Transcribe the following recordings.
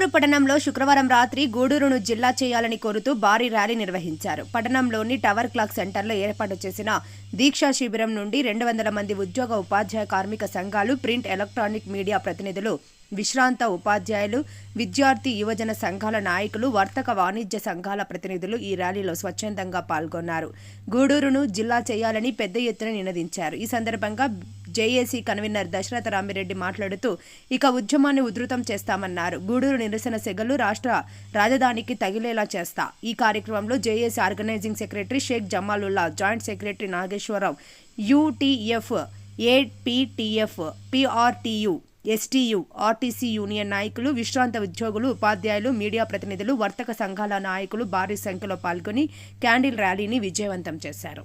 గూడూరు పట్టణంలో శుక్రవారం రాత్రి గూడూరును జిల్లా చేయాలని కోరుతూ భారీ ర్యాలీ నిర్వహించారు. పట్టణంలోని టవర్ క్లాక్ సెంటర్లో ఏర్పాటు చేసిన దీక్షా శిబిరం నుండి రెండు వందల మంది ఉద్యోగ ఉపాధ్యాయ కార్మిక సంఘాలు ప్రింట్ ఎలక్ట్రానిక్ మీడియా ప్రతినిధులు విశ్రాంత ఉపాధ్యాయులు విద్యార్థి యువజన సంఘాల నాయకులు వర్తక వాణిజ్య సంఘాల ప్రతినిధులు ఈ ర్యాలీలో స్వచ్ఛందంగా పాల్గొన్నారు. గూడూరును జిల్లా చేయాలని పెద్ద ఎత్తున నినదించారు. ఈ సందర్భంగా జేఏసీ కన్వీనర్ దశరథ రామిరెడ్డి మాట్లాడుతూ ఇక ఉద్యమాన్ని ఉధృతం చేస్తామన్నారు. గూడూరు నిరసన సెగలు రాష్ట్ర రాజధానికి తగిలేలా చేస్తా. ఈ కార్యక్రమంలో JAC organizing secretary Shaikh Jamalulla joint secretary Nageswararao UTF APTF PRTU STU RTC union నాయకులు విశ్రాంత ఉద్యోగులు ఉపాధ్యాయులు మీడియా ప్రతినిధులు వర్తక సంఘాల నాయకులు భారీ సంఖ్యలో పాల్గొని క్యాండిల్ ర్యాలీని విజయవంతం చేశారు.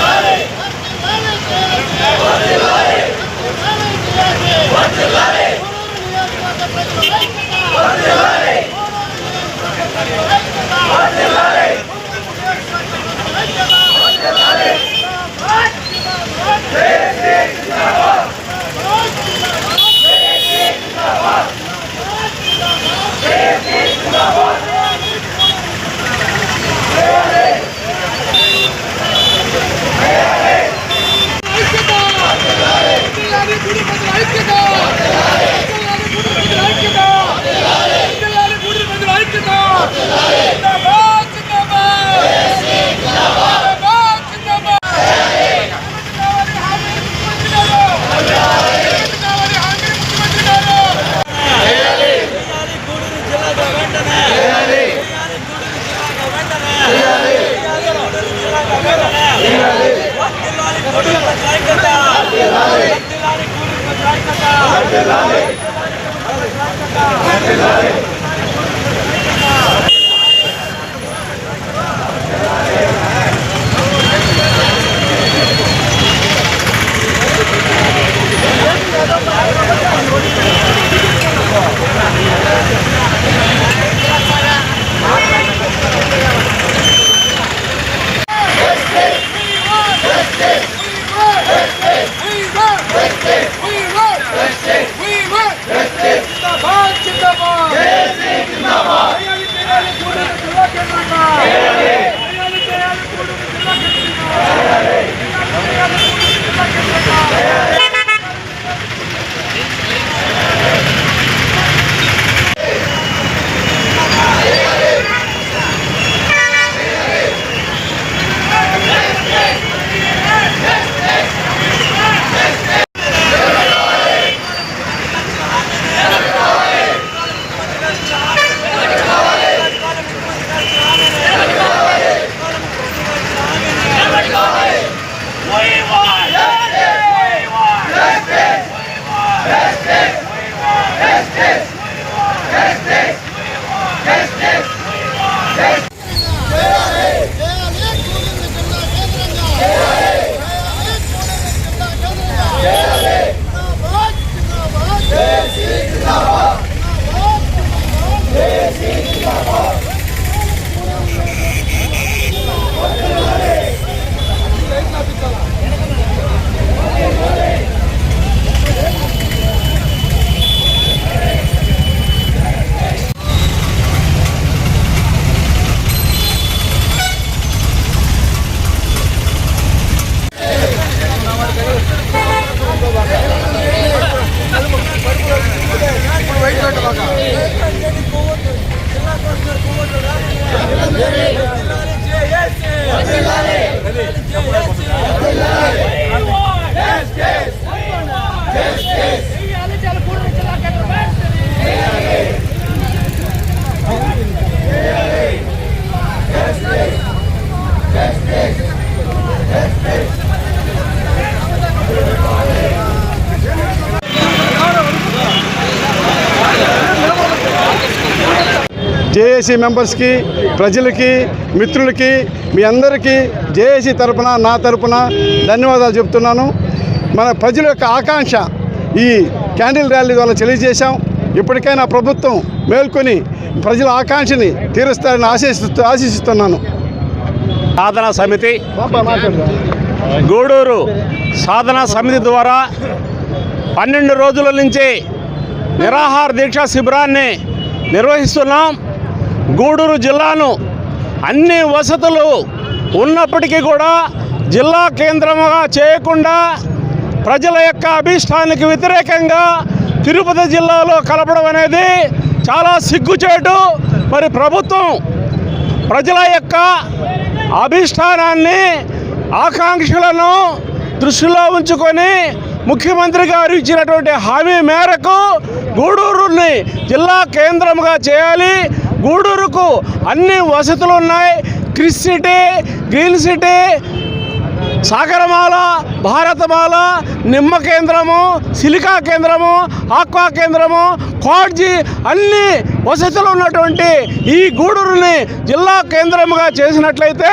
జిల్లాని గుడి ప్రజల ఐక్యత జిల్లాని గుడి ప్రజల ఐక్యత జిల్లాని గుడి ప్రజల ఐక్యత జిందాబాద్ జిందాబాద్ జిందాబాద్ జిందాబాద్ కావాలి హామీ ముఖ్యమంత్రి గారు కావాలి హామీ ముఖ్యమంత్రి గారు We want justice. We want justice. We want justice. జిందాబాద్ జిందాబాద్ చేయాలి చేయాలి గూడూరు జిల్లా కేంద్రంగా చేయాలి చేయాలి గూడూరు జిల్లా కేంద్రంగా చేయాలి చేయాలి గూడూరు జిల్లా కేంద్రంగా జేఏసీ మెంబర్స్కి ప్రజలకి మిత్రులకి మీ అందరికీ జేఏసీ తరపున నా తరపున ధన్యవాదాలు చెప్తున్నాను. మన ప్రజల యొక్క ఆకాంక్ష ఈ క్యాండిల్ ర్యాలీ ద్వారా తెలియజేశాం. ఇప్పటికైనా ప్రభుత్వం మేల్కొని ప్రజల ఆకాంక్షని తీరుస్తారని ఆశిస్తూ ఆశిస్తున్నాను. సాధన సమితి. గూడూరు సాధన సమితి ద్వారా పన్నెండు రోజుల నుంచి నిరాహార దీక్షా శిబిరాన్ని నిర్వహిస్తున్నాం. గూడూరు జిల్లాను అన్ని వసతులు ఉన్నప్పటికీ కూడా జిల్లా కేంద్రముగా చేయకుండా ప్రజల యొక్క అభీష్టానికి వ్యతిరేకంగా తిరుపతి జిల్లాలో కలపడం అనేది చాలా సిగ్గుచేటు. మరి ప్రభుత్వం ప్రజల యొక్క అభిష్టానాన్ని ఆకాంక్షలను దృష్టిలో ఉంచుకొని ముఖ్యమంత్రి గారు ఇచ్చినటువంటి హామీ మేరకు గూడూరుని జిల్లా కేంద్రంగా చేయాలి. గూడూరుకు అన్ని వసతులు ఉన్నాయి. Kris city green city Sagarmala Bharatmala నిమ్మ కేంద్రము సిలికా కేంద్రము ఆక్వా కేంద్రము క్వాడ్జీ అన్ని వసతులు ఉన్నటువంటి ఈ గూడూరుని జిల్లా కేంద్రముగా చేసినట్లయితే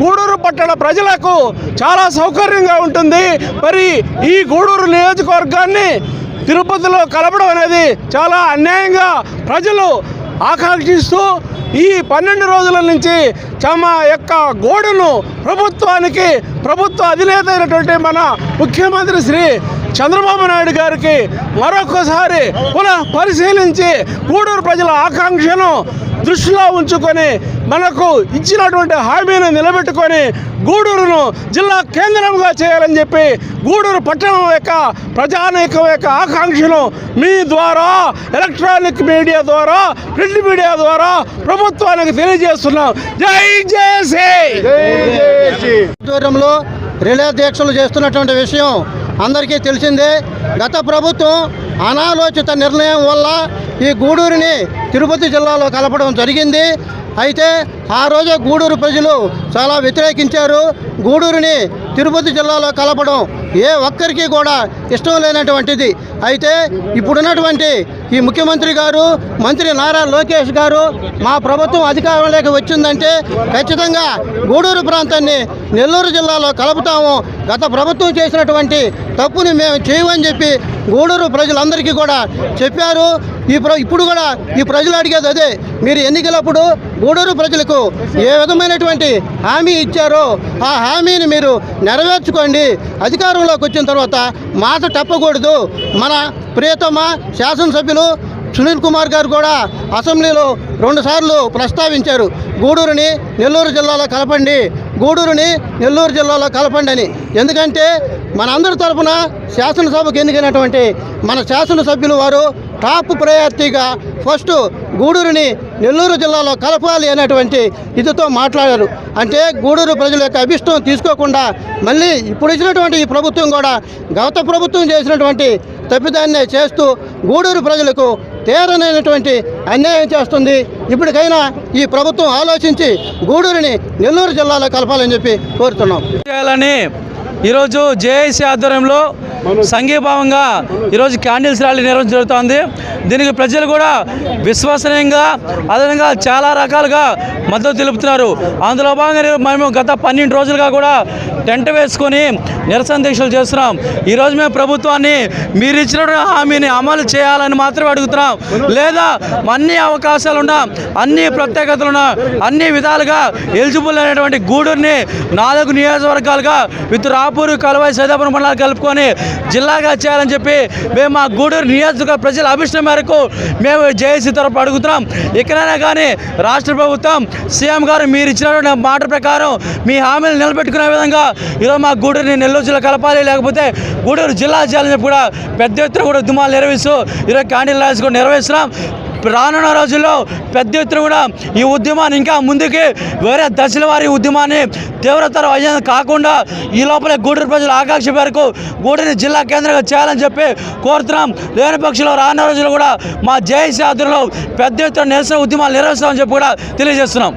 గూడూరు పట్టణ ప్రజలకు చాలా సౌకర్యంగా ఉంటుంది. మరి ఈ గూడూరు నియోజకవర్గాన్ని తిరుపతిలో కలపడం అనేది చాలా అన్యాయంగా ప్రజలు ఆకాంక్షిస్తూ ఈ పన్నెండు రోజుల నుంచి తమ యొక్క గోడను ప్రభుత్వానికి ప్రభుత్వ అధినేత అయినటువంటి మన ముఖ్యమంత్రి శ్రీ చంద్రబాబు నాయుడు గారికి మరొకసారి పునః పరిశీలించి గూడూరు ప్రజల ఆకాంక్షను దృష్టిలో ఉంచుకొని మనకు ఇచ్చినటువంటి హామీని నిలబెట్టుకొని గూడూరును జిల్లా కేంద్రంగా చేయాలని చెప్పి గూడూరు పట్టణం యొక్క ప్రజానీకం యొక్క ఆకాంక్షను మీ ద్వారా ఎలక్ట్రానిక్ మీడియా ద్వారా ప్రింట్ మీడియా ద్వారా ప్రభుత్వానికి తెలియజేస్తున్నాం. జై జేసీ! ఆధ్వర్యంలో రిలే దీక్షలు చేస్తున్నటువంటి విషయం అందరికీ తెలిసిందే. గత ప్రభుత్వం అనాలోచిత నిర్ణయం వల్ల ఈ గూడూరుని తిరుపతి జిల్లాలో కలపడం జరిగింది. అయితే ఆ రోజే గూడూరు ప్రజలు చాలా వ్యతిరేకించారు. గూడూరుని తిరుపతి జిల్లాలో కలపడం ఏ ఒక్కరికి కూడా ఇష్టం లేనటువంటిది. అయితే ఇప్పుడున్నటువంటి ఈ ముఖ్యమంత్రి గారు మంత్రి నారా లోకేష్ గారు మా ప్రభుత్వం అధికారంలోకి వచ్చిందంటే ఖచ్చితంగా గూడూరు ప్రాంతాన్ని నెల్లూరు జిల్లాలో కలుపుతాము. గత ప్రభుత్వం చేసినటువంటి తప్పుని మేము చేయమని చెప్పి గూడూరు ప్రజలందరికీ కూడా చెప్పారు. ఈ ప్ర ఇప్పుడు కూడా ఈ ప్రజలు అడిగేది అదే. మీరు ఎన్నికలప్పుడు గూడూరు ప్రజలకు ఏ విధమైనటువంటి హామీ ఇచ్చారో ఆ హామీని మీరు నెరవేర్చుకోండి. అధికారంలోకి వచ్చిన తర్వాత మాట తప్పకూడదు. మన ప్రియతమ శాసనసభ్యులు సునీల్ కుమార్ గారు కూడా అసెంబ్లీలో రెండుసార్లు ప్రస్తావించారు. గూడూరుని నెల్లూరు జిల్లాలో కలపండి. గూడూరుని నెల్లూరు జిల్లాలో కలపండి అని. ఎందుకంటే మనందరి తరపున శాసనసభకు ఎన్నికైనటువంటి మన శాసనసభ్యులు వారు టాప్ ప్రయారిటీగా ఫస్ట్ గూడూరుని నెల్లూరు జిల్లాలో కలపాలి అనేటువంటి ఇదితో మాట్లాడారు. అంటే గూడూరు ప్రజల యొక్క అభిష్టం తీసుకోకుండా మళ్ళీ ఇప్పుడు ఇచ్చినటువంటి ఈ ప్రభుత్వం కూడా గత ప్రభుత్వం చేసినటువంటి తప్పిదాన్నే చేస్తూ గూడూరు ప్రజలకు తీరనైనటువంటి అన్యాయం చేస్తుంది. ఇప్పటికైనా ఈ ప్రభుత్వం ఆలోచించి గూడూరుని నెల్లూరు జిల్లాలో కలపాలని చెప్పి కోరుతున్నాం. చేయాలని ఈరోజు జేఏసీ ఆధ్వర్యంలో సంఘీభావంగా ఈరోజు క్యాండిల్స్ ర్యాలీ నిర్వహించడం జరుగుతోంది. దీనికి ప్రజలు కూడా విశ్వసనీయంగా అదేవిధంగా చాలా రకాలుగా మద్దతు తెలుపుతున్నారు. అందులో భాగంగా మేము గత పన్నెండు రోజులుగా కూడా టెంట్ వేసుకొని నిరసన దీక్షలు చేస్తున్నాం. ఈరోజు మేము ప్రభుత్వాన్ని మీరు ఇచ్చిన హామీని అమలు చేయాలని మాత్రమే అడుగుతున్నాం. లేదా అన్ని అవకాశాలున్నా అన్ని ప్రత్యేకతలున్నా అన్ని విధాలుగా ఎలిజిబుల్ అయినటువంటి గూడూరుని నాలుగు నియోజకవర్గాలుగా విత్ రాపూరు కలవాయి సైదాపురం మండలాలు కలుపుకొని జిల్లాగా చేయాలని చెప్పి మేము మా గూడూరు నియోజకవర్గ ప్రజల అభిష్టం మేరకు మేము జేఏసీ తరపు అడుగుతున్నాం. ఇక్కడైనా కానీ రాష్ట్ర ప్రభుత్వం సీఎం గారు మీరు ఇచ్చినటువంటి మాట ప్రకారం మీ హామీలు నిలబెట్టుకునే విధంగా ఈరోజు మా గూడూరుని నెల్లూరు జిల్లా కలపాలి లేకపోతే గూడూరు జిల్లా చేయాలని చెప్పి కూడా పెద్ద ఎత్తున కూడా ఉద్యమాలు నిర్వహిస్తూ ఈరోజు క్యాండిల్ ర్యాలీస్ కూడా నిర్వహిస్తున్నాం రానున్న రోజుల్లో పెద్ద ఎత్తున కూడా ఈ ఉద్యమాన్ని ఇంకా ముందుకి వేరే దశల వారి ఉద్యమాన్ని తీవ్రతరం అయ్యేది కాకుండా ఈ లోపల గూడూరు ప్రజల ఆకాంక్ష మేరకు గూడూరు జిల్లా కేంద్రంగా చేయాలని చెప్పి కోరుతున్నాం. లేని పక్షంలో రానున్న రోజుల్లో కూడా మా జేఏసీ ఆధ్వర్యంలో పెద్ద ఎత్తున నిరసన ఉద్యమాలు నిర్వహిస్తామని చెప్పి కూడా తెలియజేస్తున్నాం.